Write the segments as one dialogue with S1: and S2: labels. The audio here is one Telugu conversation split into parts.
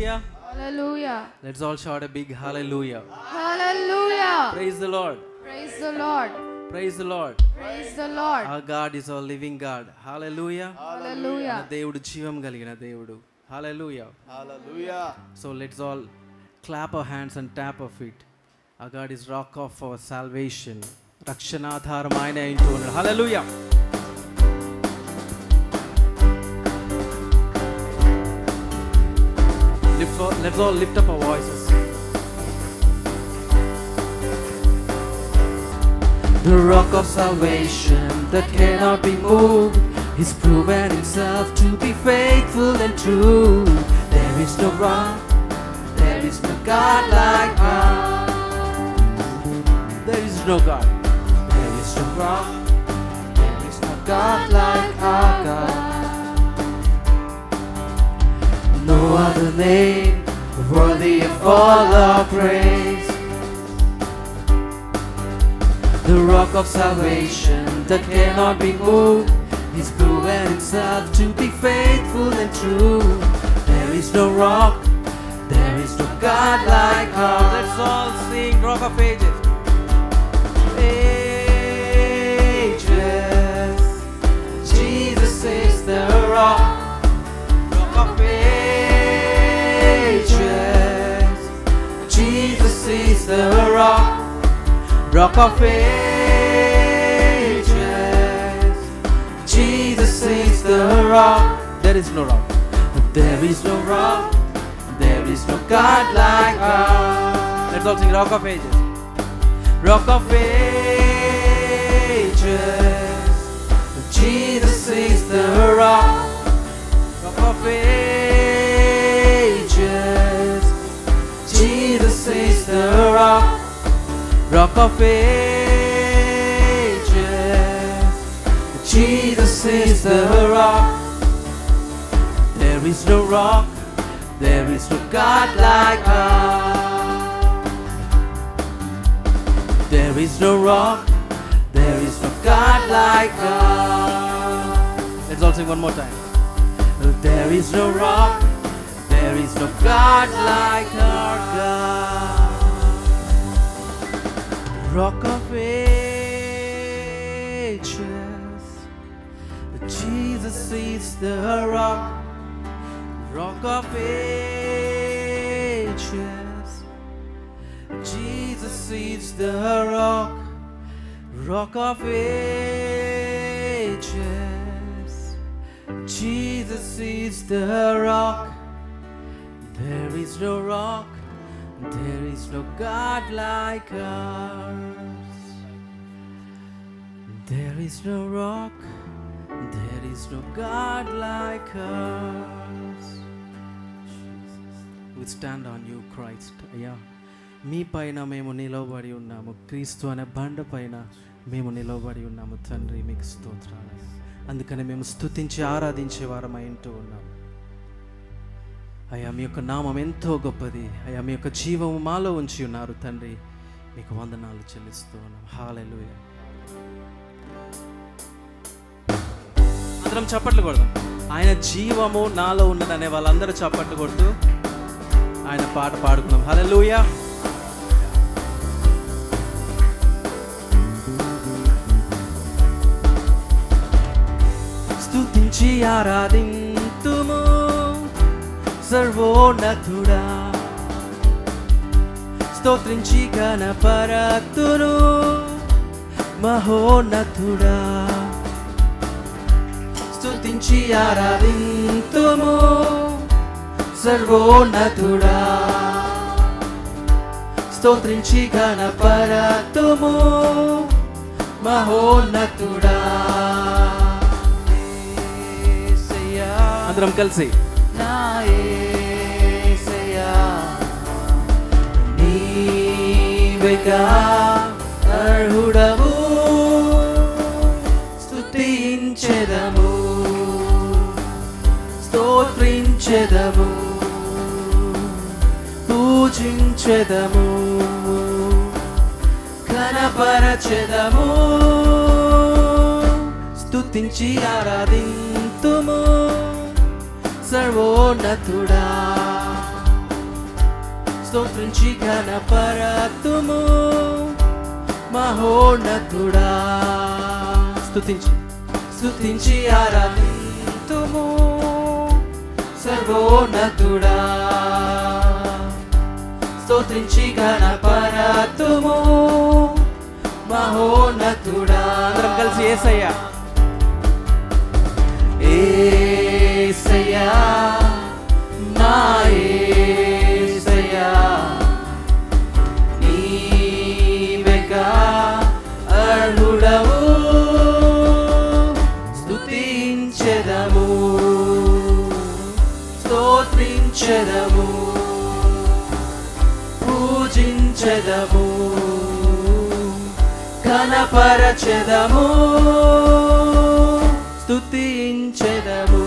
S1: Hallelujah.
S2: Hallelujah.
S1: Let's all shout a big hallelujah.
S2: Hallelujah.
S1: Praise the Lord.
S2: Praise the Lord.
S1: Praise the Lord.
S2: Praise the Lord.
S1: Our God is our living God. Hallelujah. మన
S2: Hallelujah.
S1: దేవుడు జీవం కలిగిన దేవుడు Hallelujah.
S3: Hallelujah.
S1: So let's all clap our hands and tap our feet. Our God is rock of our salvation. రక్షణాధారం ఆయన ఇంటూ ఉన్నాడు Hallelujah. Lift all, let's all lift up our voices. The rock of salvation that cannot be moved He's proven himself to be faithful and true. There is no rock, there is no God like our. There is no God, there is no rock, there is no God like our God. No other name worthy of all our praise. The rock of salvation that cannot be moved. He's proven himself to be faithful and true. There is no rock, there is no God like our. Let's all sing Rock of Ages. Ages, Jesus is the rock Jesus is the rock rock of ages. Jesus is the rock. There is no rock. There is no rock. There is no God like us. Let's all sing Rock of Ages. Rock of ages. Jesus is the rock. Rock of ages. Jesus is the rock rock of ages. Jesus is the rock. There is no rock, there is no God like us. There is no rock, there is no God like us. Let's all sing one more time. There is no rock, there is no God like our God rock of ages. Jesus is the rock, rock of ages. Jesus is the rock, rock of ages. Jesus is the rock. There is no rock, there is no God like us. There is no rock, there is no God like us. We stand on you, Christ. అయ్యా మీ పైన మేము నిలవబడి ఉన్నాము క్రీస్తు అనే బండ పైన మేము నిలవబడి ఉన్నాము తండ్రి మీకు స్తోత్రాలు అందుకని మేము స్థుతించి ఆరాధించే వారం ఇంటూ ఉన్నాము అయ్యా మీ యొక్క నామం ఎంతో గొప్పది. అయ్యా మీ యొక్క జీవము మాలో ఉంచి ఉన్నారు తండ్రి. మీకు వందనాలు చెల్లిస్తూ ఉన్నాం హాలెలుయ. అందరం చప్పట్లు కొడదాం. ఆయన జీవము నాలో ఉన్నదనే వాళ్ళందరూ చప్పట్లు కొడుతూ ఆయన పాట పాడుకున్నాం హలెలుయా. స్తుతించి ఆరాధించి సర్వోన్నతుడా స్తోత్రించి గణపరతును మహోన్నతుడా. స్తుతించి ఆరాధింతుము సర్వోన్నతుడా స్తోత్రించి గణపరతుము మహోన్నతుడా. అందరం కలిసి నీవేగా అర్హుడవు. స్తుతించెదము. స్తోత్రించెదము. పూజించెదము. కనపరచెదము స్తుతించి ఆరాధింతుము. సర్వోన్నతుడా. స్తోత్రించి ఘనపరతుము మహోన్నతుడా. స్తుతించి. స్తుతించి ఆరాధింతుము సర్వోన్నతుడా. స్తోత్రించి ఘనపరతుము మహోన్నతుడా. కలిసి ఏసయ్యా. ఏసయ్యా స్తోత్రించెదము పూజించెదము కనపరచెదము స్తుతించెదము.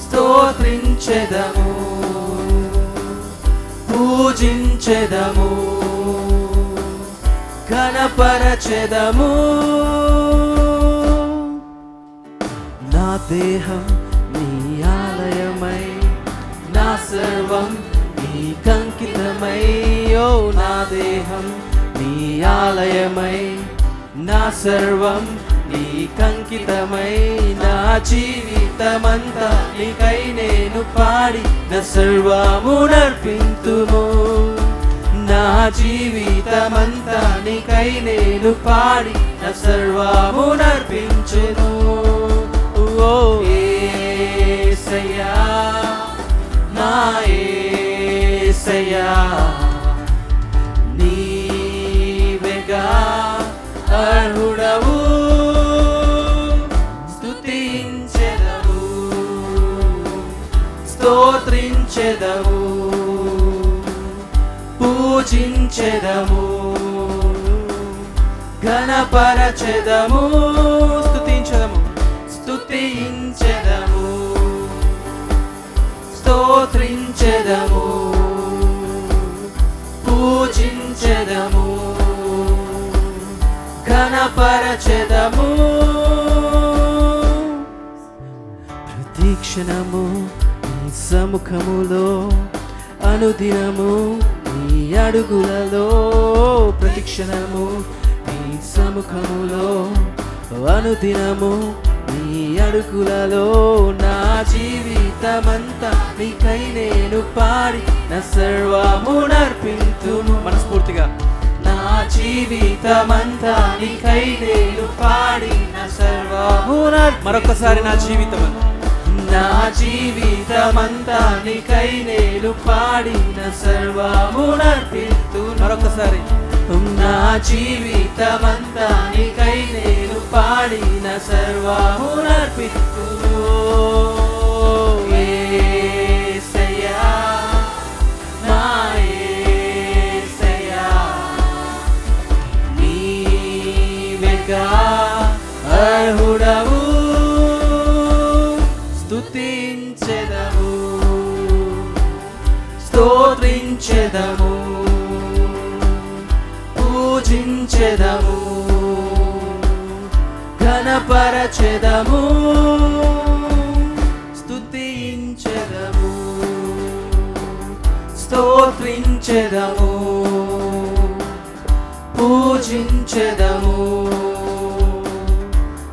S1: స్తోత్రించెదము. పూజించెదము. కనపరచెదము నా దేహం ఆలయమయ్యో నా దేహం నీ ఆలయమై నా సర్వం నీ కంకితమై నా జీవితమంతా నీకై నేను పాడి నా సర్వమునర్పింతును నా జీవితమంతా నీకై నేను పాడి నా సర్వమునర్పించును. ఓ ఏసయ్యా నా ఏసయ్యా నీవెగా అర్హుడవు స్తుతించెదవు స్తోత్రించెదవు పూజించెదము ఘనపరచెదము స్తుతించెదము స్తుతించెదము స్తోత్రించెదము. పూజించెదము ఘనపరచెదము ప్రతీక్షణము నీ సముఖములో అనుదినము నీ అడుగులలో. ప్రతిక్షణము నీ సముఖములో అనుదినము నీ అడుగులలో నా జీవితమంతా నీకై నేను పాడి నా సర్వమునర్పింతును. మనస్ఫూర్తిగా. నా జీవితమంతా నీకై నేను పాడి నా సర్వము మరొకసారి నా జీవితం నా జీవితమంతా నీకై నేను పాడిన సర్వమునర్పిస్తూ మరొకసారి నా జీవితమంతానికై నేను పాడిన సర్వము నర్పిస్తూ అర్హుడవు స్తుతించెదము స్తోత్రించెదము పూజించెదము ఘనపరచెదము స్తుతించెదము. స్తోత్రించెదము. పూజించెదము.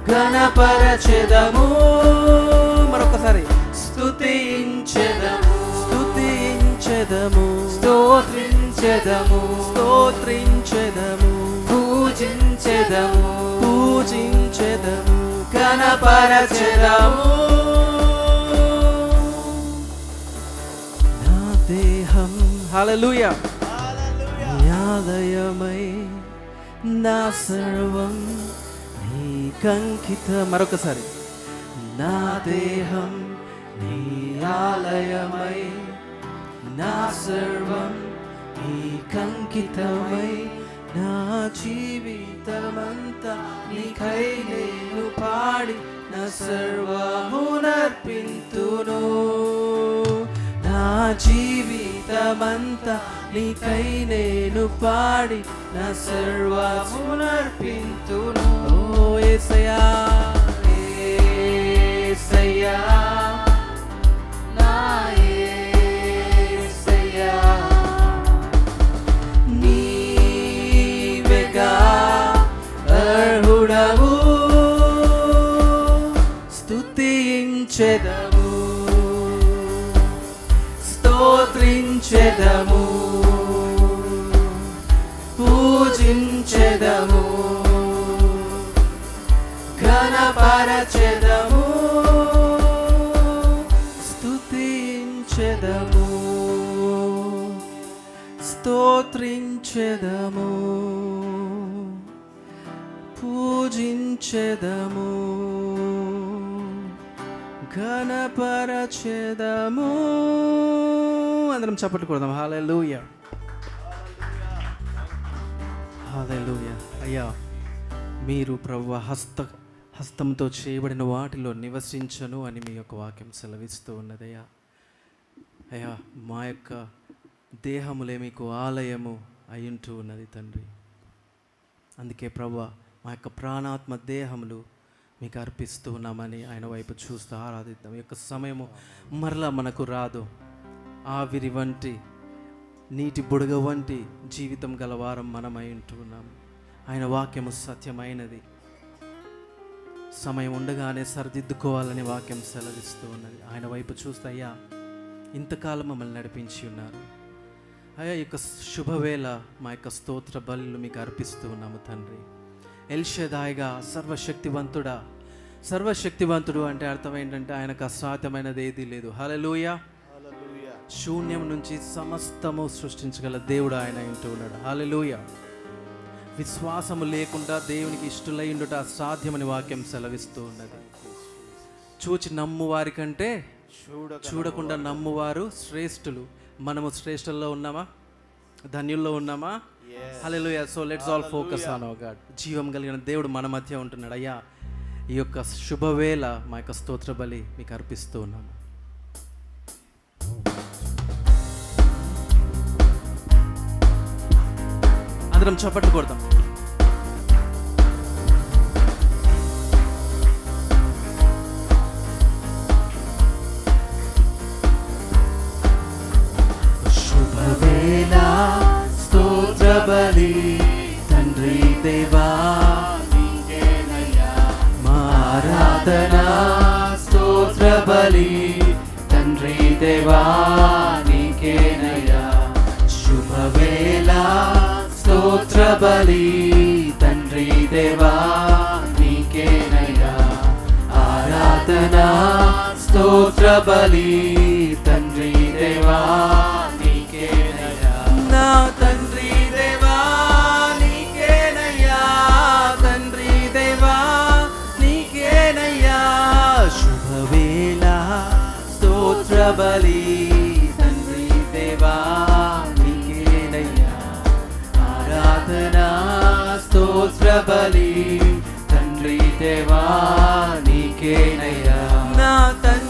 S1: ఘనపరచెదము. మరొకసారి. స్తుతించెదము. స్తుతించెదము. స్తోత్రించెదము. స్తోత్రించెదము. పూజించెదము పూజించెదము కనపరచెదము నా దేహం హలలుయ న్యాదయమై నా సర్వం నీ కంకిత మరొకసారి. నా దేహం నీ ఆలయమై నా సర్వం నీ కంకితమై నా జీవితమంతా నీకై నేను పాడి నా సర్వమునర్పింతును. నా జీవితమంతా నీకై నేను పాడి నా సర్వమునర్పింతును. ఓ ఏసయా ఏసయా స్తుతించెదము స్తోత్రించెదము. పూజించెదము. ఘనపరచెదము. స్తుతించెదము. స్తోత్రించెదము. పూజించెదము. ఘనపరచెదము అందరం చప్పట్లు కొడదాం. హాలూయ హాలూయ అయ్యా మీరు ప్రభు హస్త హస్తంతో చేయబడిన వాటిలో నివసించను అని మీ యొక్క వాక్యం సెలవిస్తూ ఉన్నదయ్యా. అయ్యా మా యొక్క దేహములే మీకు ఆలయము అయ్యుంటూ ఉన్నది తండ్రి. అందుకే ప్రభు మా యొక్క ప్రాణాత్మ దేహములు మీకు అర్పిస్తూ ఉన్నామని ఆయన వైపు చూస్తూ ఆరాధిద్దాం. యొక్క సమయము మరలా మనకు రాదు. ఆవిరి వంటి నీటి బుడగ వంటి జీవితం గలవారం మనమై ఉంటూ ఉన్నాము ఆయన వాక్యము సత్యమైనది. సమయం ఉండగానే సరిదిద్దుకోవాలని వాక్యం సెలవిస్తూ ఉన్నది. ఆయన వైపు చూస్తే అయ్యా ఇంతకాలం మమ్మల్ని నడిపించి ఉన్నారు. అయ్యా యొక్క శుభవేళ మా యొక్క స్తోత్ర బలు మీకు అర్పిస్తూ ఉన్నాము తండ్రి. ఎల్షదాయిగా సర్వశక్తివంతుడా. సర్వశక్తివంతుడు అంటే అర్థం ఏంటంటే ఆయనకు అసాధ్యమైనది ఏదీ లేదు. హలలుయ శూన్యం నుంచి సమస్తము సృష్టించగల దేవుడు ఆయన ఇంటూ ఉన్నాడు. హలలుయ విశ్వాసము లేకుండా దేవునికి ఇష్టలై ఉండుట అసాధ్యమని వాక్యం సెలవిస్తూ ఉన్నది. చూచి నమ్ము వారి కంటే చూడకుండా నమ్మువారు శ్రేష్ఠులు. మనము శ్రేష్ఠుల్లో ఉన్నామా? ధన్యుల్లో ఉన్నామా? Hallelujah so let's all focus on our God జీవం కలిగిన దేవుడు మన మధ్య ఉంటున్నాడు. అయ్యా ఈ యొక్క శుభవేళ మా యొక్క స్తోత్ర బలి మీకు అర్పిస్తూ ఉన్నాము. అందరం చప్పట్లు కొడతాం శుభవేళ బలి తండ్రి దేవా మారాధనా స్తోత్ర బలి తండ్రి దేవా నీకేనయ్యా శుభవేళ స్తోత్ర బలి తండ్రి దేవా నీకేనయ్యా ఆరాధనా స్తోత్ర బలి తండ్రి దేవా బలి తండ్రి దేవా నీకేనయ్యా ఆరాధన స్తోత్ర బలి తండ్రి దేవా నీకేనయ్యా నా తండ్రి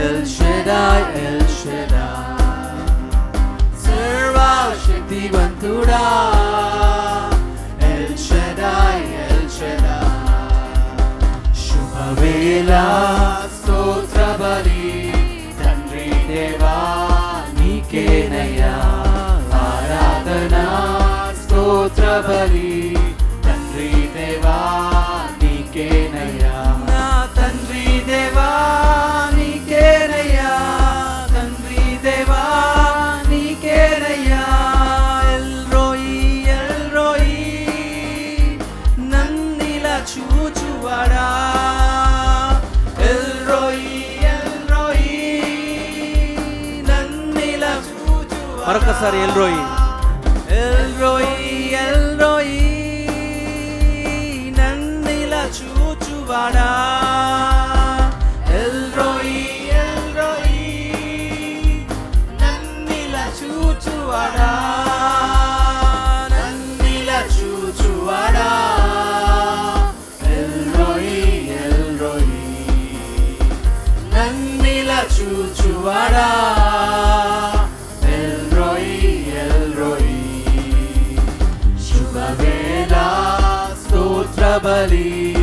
S1: El Shaddai, El Shaddai, El Shaddai, El Shaddai, Kabbalah.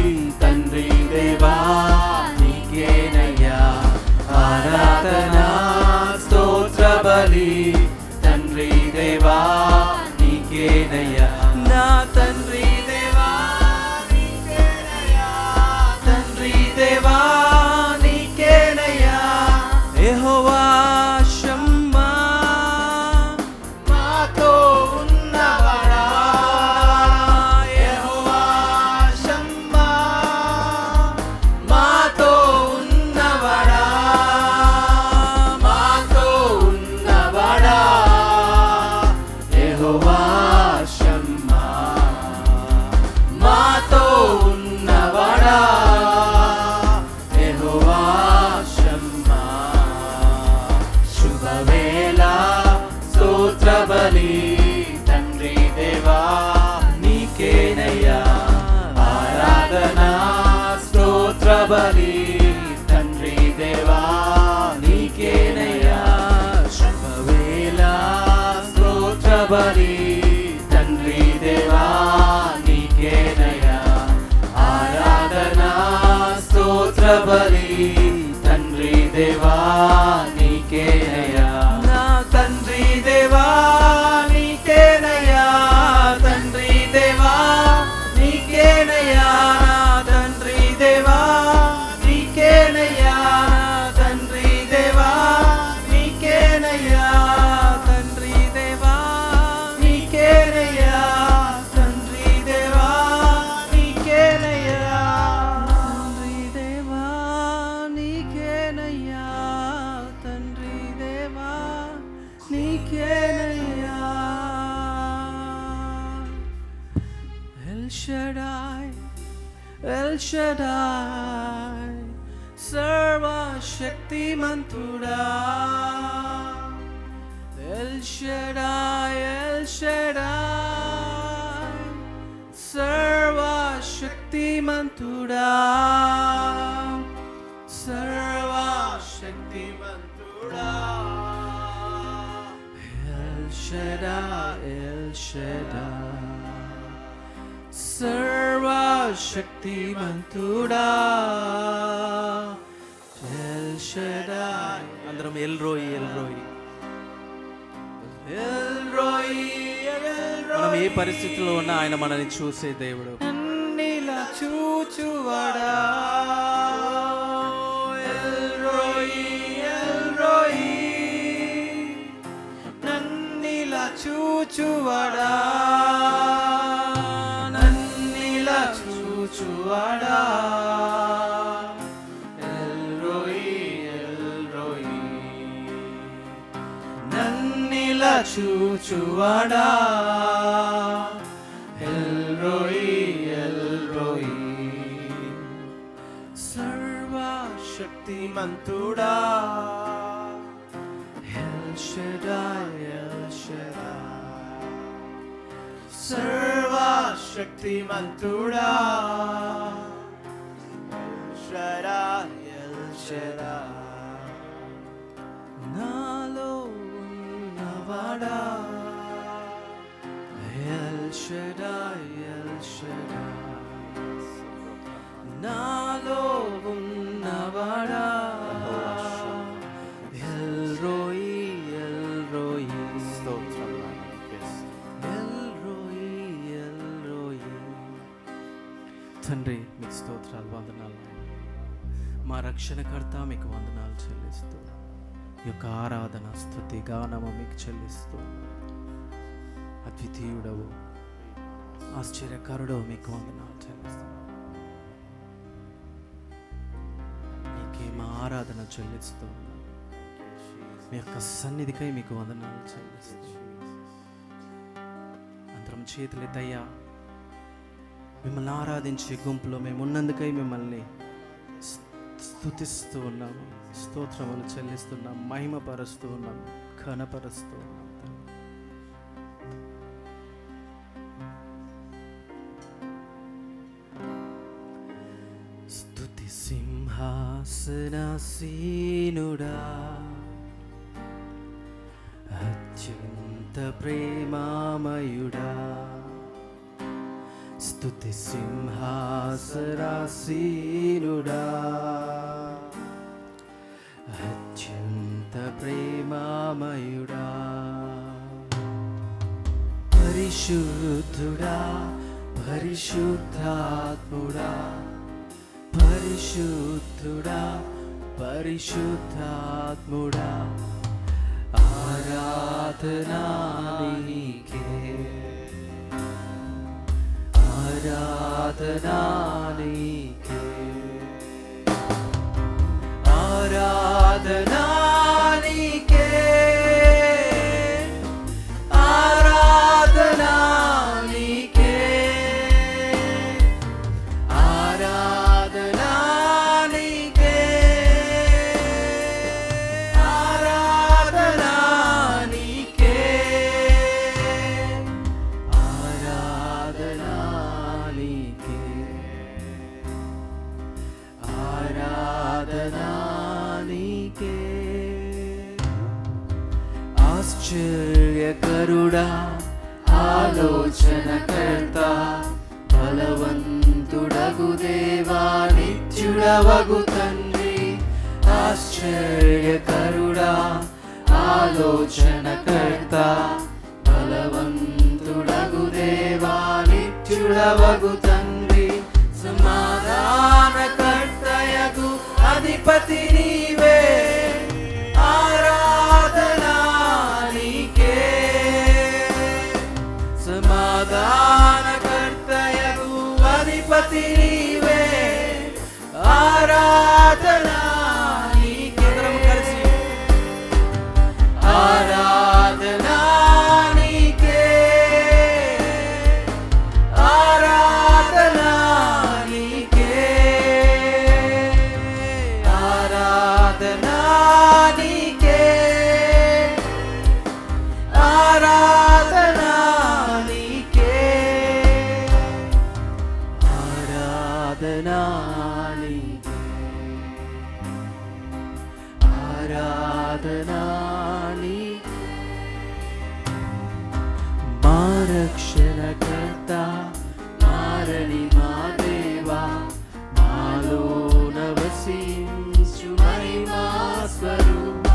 S1: Shaddai El Shaddai సర్వశక్తిమంతుడా అందరం El Roi El Roi El Roi మనం ఏ పరిస్థితిలో ఉన్నా ఆయన మనల్ని చూసే దేవుడు. చూచువాడా? చూచువడా? నన్నిలా చూచువడా? ఎల్ రోయి ఎల్ రోయి నన్నిలా చూచువాడా? ఎల్ రోయి ఎల్ రోయి సర్వశక్తిమంతుడా? ఎల్ షడాయ్ ఎల్ షడాయ్ സർവശക്തിമന്തുടാ നാലോ നവടാ El Shaddai, El Shaddai, Nalo Navara. మా రక్షణకర్త మీకు వందనాలు చెల్లిస్తూ ఈ యొక్క ఆరాధన స్థుతి గానము మీకు చెల్లిస్తూ అద్వితీయుడవు ఆశ్చర్యకరుడవు మీకు వందనాలు చెల్లిస్తూ. నీకే మా ఆరాధన చెల్లిస్తూ మీ యొక్క సన్నిధికై మీకు వందనాలు చెల్లిస్తూ. అందరం చేతులెత్తయ్యా. మిమ్మల్ని ఆరాధించే గుంపులో మేము ఉన్నందుకై మిమ్మల్ని స్థుతిస్తూ ఉన్నాము. స్తోత్రములు చెల్లిస్తున్నాం. మహిమపరుస్తూ ఉన్నాం. ఘనపరుస్తూ ఉన్నాం. స్థుతి సింహాసనసీనుడా అత్యంత ప్రేమామయుడా. స్తుతి సింహాసరాసీనుడా. అత్యంత ప్రేమామయుడా. పరిశుద్ధుడా పరిశుద్ధాత్ముడా. పరిశుద్ధుడా పరిశుద్ధాత్ముడా. ఆరాధనా నీకే. ആരാധനാനീക്ക് ആരാധനാ నిత్యుడవగు తండ్రి సమాధానకర్తయగు అధిపతి నీవే. ఆరాధనా నీకే. సమాధానకర్తయగు అధిపతి నీవే. ఆరాధనా ആരാധന മാരക്ഷണകർത്ത മാരണി മാദേവ മാലോ നവസിംശു മഹിമാസ്വരൂപ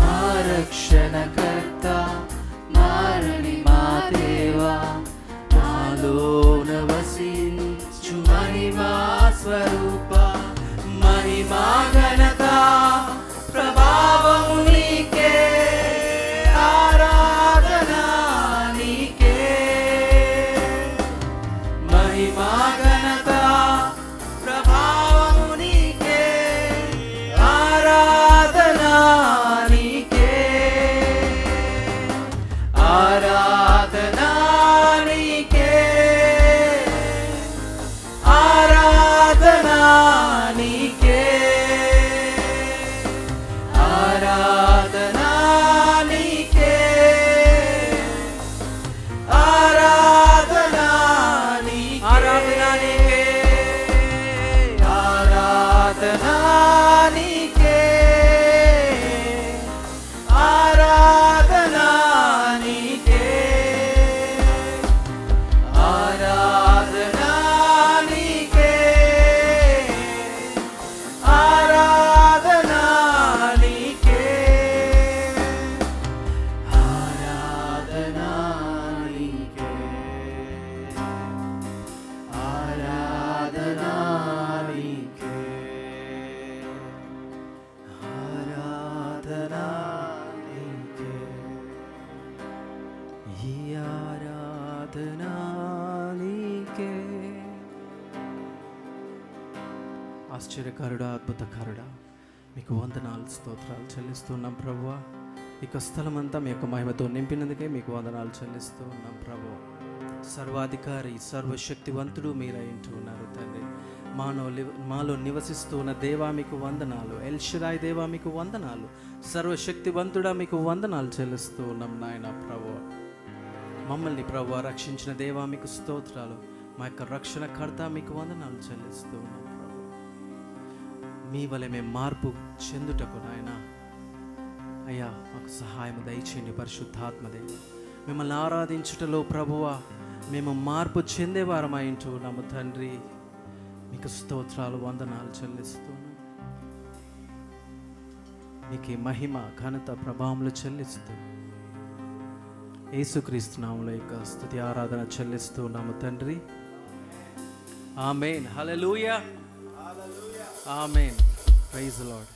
S1: മാരക്ഷണകർത്ത മാരണി മാദേവ മാലോ നവസിംശു മഹിമാസ്വരൂപ ఆశ్చర్యకారుడా మీకు వందనాలు స్తోత్రాలు చెల్లిస్తున్నాం ప్రభువా. ఇక స్థలం అంతా మీ యొక్క మహిమతో నింపినందుకే మీకు వందనాలు చెల్లిస్తూ ఉన్నాం ప్రభు సర్వాధికారి సర్వశక్తివంతుడు మీరై ఉన్నారు తండ్రి. మానో మాలో నివసిస్తూ ఉన్న దేవా మీకు వందనాలు. ఎల్షిరాయ్ దేవా మీకు వందనాలు. సర్వశక్తివంతుడా మీకు వందనాలు చెల్లిస్తూ ఉన్నాం నాయన ప్రభు మమ్మల్ని ప్రభు రక్షించిన దేవా మీకు స్తోత్రాలు. మా యొక్క రక్షణకర్త మీకు వందనాలు చెల్లిస్తూ ఉన్నాం మీ వలె మేము మార్పు చెందుటకు నాయన. అయ్యా మాకు సహాయం దయచేయండి పరిశుద్ధాత్మదేవి. మిమ్మల్ని ఆరాధించుటలో ప్రభువ మేము మార్పు చెందేవారమై ఉంటున్నాము తండ్రి. మీకు స్తోత్రాలు వందనాలు చెల్లిస్తున్నాం. మీకు మహిమ ఘనత ప్రభావములు చెల్లిస్తూ యేసుక్రీస్తు యొక్క స్థుతి ఆరాధన చెల్లిస్తూ ఉన్నాము తండ్రి. Amen. Hallelujah amen praise lord